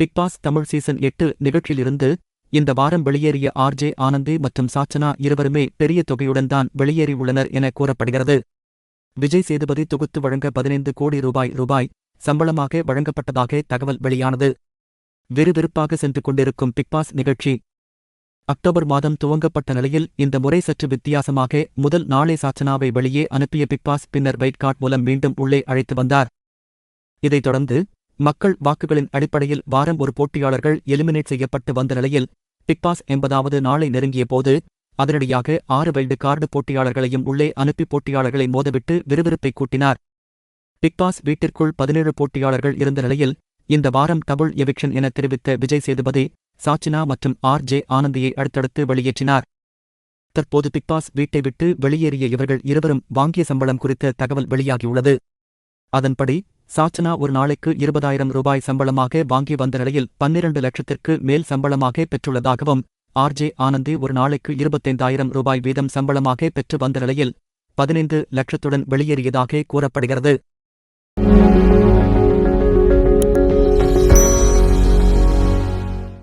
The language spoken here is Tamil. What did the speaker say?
பிக் பாஸ் தமிழ் சீசன் எட்டு நிகழ்ச்சியிலிருந்து இந்த வாரம் வெளியேறிய ஆர்ஜே ஆனந்தி மற்றும் சாச்சனா இருவருமே பெரிய தொகையுடன் தான் வெளியேறியுள்ளனர் என கூறப்படுகிறது. விஜய் சேதுபதி தொகுத்து வழங்க பதினைந்து கோடி ரூபாய் ரூபாய் சம்பளமாக வழங்கப்பட்டதாக தகவல் வெளியானது. விறுவிறுப்பாக சென்று கொண்டிருக்கும் பிக்பாஸ் நிகழ்ச்சி. அக்டோபர் மாதம் துவங்கப்பட்ட நிலையில் இந்த முறை சற்று வித்தியாசமாக முதல் நாளே சாச்சனாவை வெளியே அனுப்பிய பிக்பாஸ் பின்னர் வைட் கார்ட் மூலம் மீண்டும் உள்ளே அழைத்து வந்தார். இதைத் தொடர்ந்து மக்கள் வாக்குகளின் அடிப்படையில் வாரம் ஒரு போட்டியாளர்கள் எலிமினேட் செய்யப்பட்டு வந்த நிலையில் பிக்பாஸ் எண்பதாவது நாளை நெருங்கிய போது அதனடியாக ஆறு வைல்டு கார்டு போட்டியாளர்களையும் உள்ளே அனுப்பி போட்டியாளர்களை மோதவிட்டு விறுவிறுப்பை கூட்டினார். பிக்பாஸ் வீட்டிற்குள் பதினேழு போட்டியாளர்கள் இருந்த நிலையில் இந்த வாரம் டபுள் எவிக்ஷன் என தெரிவித்த விஜய் சேதுபதி சாச்சினா மற்றும் ஆர் ஜே ஆனந்தியை அடுத்தடுத்து வெளியேற்றினார். தற்போது பிக்பாஸ் வீட்டை விட்டு வெளியேறிய இவர்கள் இருவரும் வாங்கிய சம்பளம் குறித்த தகவல் வெளியாகியுள்ளது. அதன்படி சாச்சனா ஒரு நாளைக்கு இருபதாயிரம் ரூபாய் சம்பளமாக வாங்கி வந்த நிலையில் பன்னிரண்டு லட்சத்திற்கு மேல் சம்பளமாக பெற்றுள்ளதாகவும் ஆர்ஜே ஆனந்தி ஒரு நாளைக்கு இருபத்தைந்தாயிரம் ரூபாய் வீதம் சம்பளமாக பெற்று வந்த நிலையில் பதினைந்து லட்சத்துடன் வெளியேறியதாக கூறப்படுகிறது.